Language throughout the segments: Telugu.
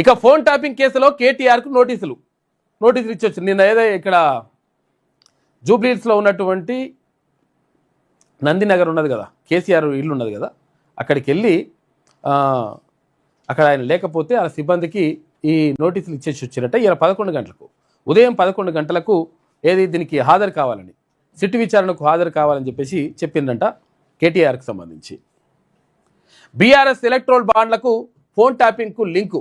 ఇక ఫోన్ ట్యాపింగ్ కేసులో కేటీఆర్కు నోటీసులు. నోటీసులు ఇచ్చొచ్చు నిన్న ఏదో ఇక్కడ జూబ్లీహిల్స్లో ఉన్నటువంటి నందినగర్ ఉన్నది కదా కేసీఆర్ ఇల్లు ఉన్నది కదా అక్కడికి వెళ్ళి అక్కడ ఆయన లేకపోతే ఆ సిబ్బందికి ఈ నోటీసులు ఇచ్చేసి వచ్చినట్ట ఇలా పదకొండు గంటలకు. ఉదయం పదకొండు గంటలకు ఏది దీనికి హాజరు కావాలని సిట్టు విచారణకు హాజరు కావాలని చెప్పేసి చెప్పిందంట కేటీఆర్కి సంబంధించి. బీఆర్ఎస్ ఎలక్ట్రోల్ బాండ్లకు ఫోన్ ట్యాపింగ్కు లింకు.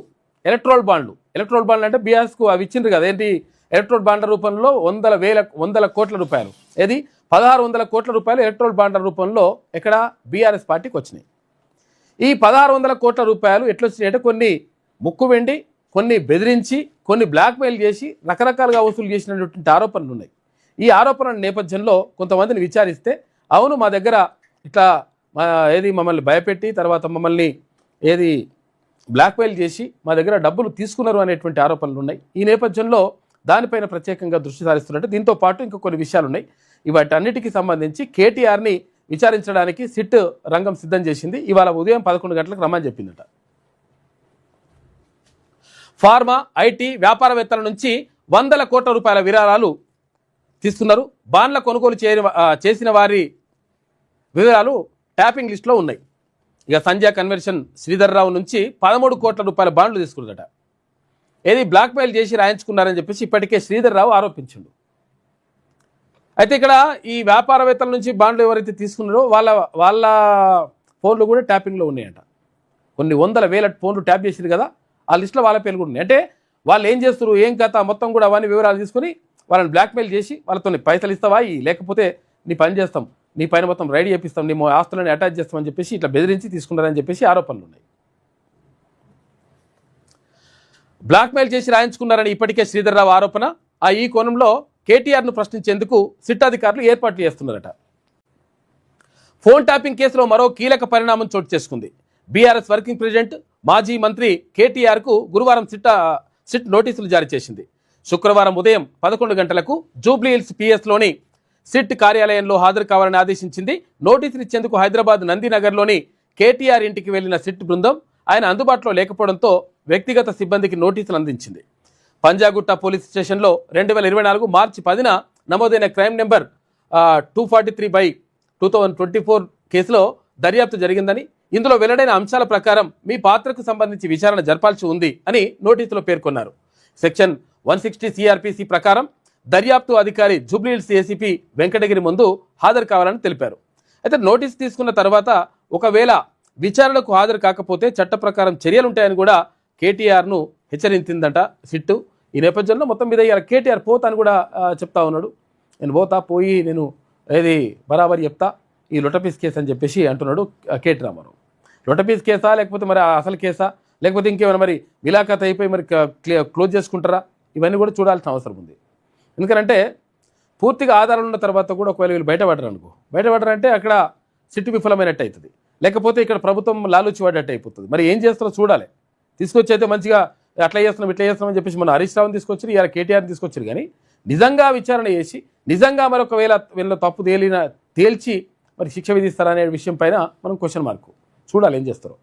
ఎలక్ట్రోల్ బాండ్లు. ఎలక్ట్రోల్ బాండ్లు అంటే బీఆర్ఎస్కు అవి ఇచ్చిండ్రు కదా ఏంటి? ఎలక్ట్రోల్ బాండ్ల రూపంలో వందల వేల వందల కోట్ల రూపాయలు. ఏది? పదహారు వందల కోట్ల రూపాయలు ఎలక్ట్రోల్ బాండ్ల రూపంలో ఇక్కడ బీఆర్ఎస్ పార్టీకి వచ్చినాయి. ఈ పదహారు వందల కోట్ల రూపాయలు ఎట్లొచ్చినాయి అంటే కొన్ని ముక్కు వెండి కొన్ని బెదిరించి కొన్ని బ్లాక్మెయిల్ చేసి రకరకాలుగా వసూలు చేసినటువంటి ఆరోపణలు ఉన్నాయి. ఈ ఆరోపణల నేపథ్యంలో కొంతమందిని విచారిస్తే అవును మా దగ్గర ఇట్లా మా ఏది మమ్మల్ని భయపెట్టి తర్వాత మమ్మల్ని ఏది బ్లాక్మెయిల్ చేసి మా దగ్గర డబ్బులు తీసుకున్నారు అనేటువంటి ఆరోపణలు ఉన్నాయి. ఈ నేపథ్యంలో దానిపైన ప్రత్యేకంగా దృష్టి సారిస్తున్నట్టు దీంతో పాటు ఇంకా కొన్ని విషయాలు ఉన్నాయి. ఇవాటన్నిటికీ సంబంధించి కేటీఆర్ని విచారించడానికి సిట్ రంగం సిద్ధం చేసింది. ఇవాళ ఉదయం పదకొండు గంటలకు రమ్మని చెప్పిందట. ఫార్మా ఐటీ వ్యాపారవేత్తల నుంచి వందల కోట్ల రూపాయల విరాళాలు తీసుకున్నారు బాండ్ల కొనుగోలు చేసిన వారి వివరాలు ట్యాపింగ్ లిస్టులో ఉన్నాయి. ఇక సంధ్యా కన్వెన్షన్ శ్రీధర్రావు నుంచి పదమూడు కోట్ల రూపాయల బాండ్లు తీసుకున్నదట ఏది బ్లాక్మెయిల్ చేసి రాయించుకున్నారని చెప్పేసి ఇప్పటికే శ్రీధర్రావు ఆరోపించిండు. అయితే ఇక్కడ ఈ వ్యాపారవేత్తల నుంచి బాండ్లు ఎవరైతే తీసుకున్నారో వాళ్ళ వాళ్ళ ఫోన్లు కూడా ట్యాపింగ్లో ఉన్నాయంట. కొన్ని వందల వేల ఫోన్లు ట్యాప్ చేసింది కదా ఆ లిస్టులో వాళ్ళ పేర్లు కూడా ఉన్నాయి. అంటే వాళ్ళు ఏం చేస్తారు ఏం కథ మొత్తం కూడా అవన్నీ వివరాలు తీసుకుని వాళ్ళని బ్లాక్మెయిల్ చేసి వాళ్ళతో పైసలు ఇస్తావా లేకపోతే నీ పని చేస్తాం. నీ పైన మొత్తం రైడ్ చేపిస్తాం నీ ఆస్తులను అటాచ్ చేస్తామని చెప్పేసి ఇట్లా బెదిరించి తీసుకున్నారని చెప్పేసి ఆరోపణలు ఉన్నాయి. బ్లాక్మెయిల్ చేసి రాయించుకున్నారని ఇప్పటికే శ్రీధర్రావు ఆరోపణ. ఆ ఈ కోణంలో కేటీఆర్ను ప్రశ్నించేందుకు సిట్ అధికారులు ఏర్పాట్లు చేస్తున్నారట. ఫోన్ ట్యాపింగ్ కేసులో మరో కీలక పరిణామం చోటు చేసుకుంది. బీఆర్ఎస్ వర్కింగ్ ప్రెసిడెంట్ మాజీ మంత్రి కేటీఆర్కు గురువారం సిట్ సిట్ నోటీసులు జారీ చేసింది. శుక్రవారం ఉదయం పదకొండు గంటలకు జూబ్లీహిల్స్ పిఎస్లోని సిట్ కార్యాలయంలో హాజరు కావాలని ఆదేశించింది. నోటీసునిచ్చేందుకు హైదరాబాద్ నందినగర్లోని కేటీఆర్ ఇంటికి వెళ్ళిన సిట్ బృందం ఆయన అందుబాటులో లేకపోవడంతో వ్యక్తిగత సిబ్బందికి నోటీసులు అందించింది. పంజాగుట్ట పోలీస్ స్టేషన్లో రెండు వేల ఇరవై నాలుగు మార్చి పదిన నమోదైన crime number two forty three by two thousand twenty four కేసులో దర్యాప్తు జరిగిందని ఇందులో వెల్లడైన అంశాల ప్రకారం మీ పాత్రకు సంబంధించి విచారణ జరపాల్సి ఉంది అని నోటీసులో పేర్కొన్నారు. సెక్షన్ వన్ సిక్స్టీ సిఆర్పిసి ప్రకారం దర్యాప్తు అధికారి జూబ్లీహిల్స్ ఏసీపీ వెంకటగిరి ముందు హాజరు కావాలని తెలిపారు. అయితే నోటీస్ తీసుకున్న తర్వాత ఒకవేళ విచారణకు హాజరు కాకపోతే చట్ట ప్రకారం చర్యలుంటాయని కూడా కేటీఆర్ను హెచ్చరించిందంట సిట్టు. ఈ నేపథ్యంలో మొత్తం మీద ఇలా కేటీఆర్ పోతా అని కూడా చెప్తా ఉన్నాడు. నేను పోతా పోయి నేను ఏది బరాబరి చెప్తా ఈ లొటపీస్ కేసు అని చెప్పేసి అంటున్నాడు కేటీ రామారావు. లొటపీస్ కేసా లేకపోతే మరి అసలు కేసా లేకపోతే ఇంకేమైనా మరి విలాఖత అయిపోయి మరి క్లోజ్ చేసుకుంటారా? ఇవన్నీ కూడా చూడాల్సిన అవసరం ఉంది. ఎందుకంటే పూర్తిగా ఆధారాలు ఉన్న తర్వాత కూడా ఒకవేళ వీళ్ళు బయటపడరు అనుకో బయటపడరంటే అక్కడ సిట్టు విఫలమైనట్టు అవుతుంది లేకపోతే ఇక్కడ ప్రభుత్వం లాలూచి పడ్డట్టు అయిపోతుంది. మరి ఏం చేస్తారో చూడాలి. తీసుకొచ్చి అయితే మంచిగా అట్లా చేస్తున్నాం ఇట్లా చేస్తున్నాం అని చెప్పేసి మన హరీష్ రావుని తీసుకొచ్చి ఇలా కేటీఆర్ని తీసుకొచ్చారు. కానీ నిజంగా విచారణ చేసి నిజంగా మరి ఒకవేళ వీళ్ళ తప్పు తేలిన తేల్చి మరి శిక్ష విధిస్తారనే విషయం పైన మనం క్వశ్చన్ మార్కు చూడాలి ఏం చేస్తారో.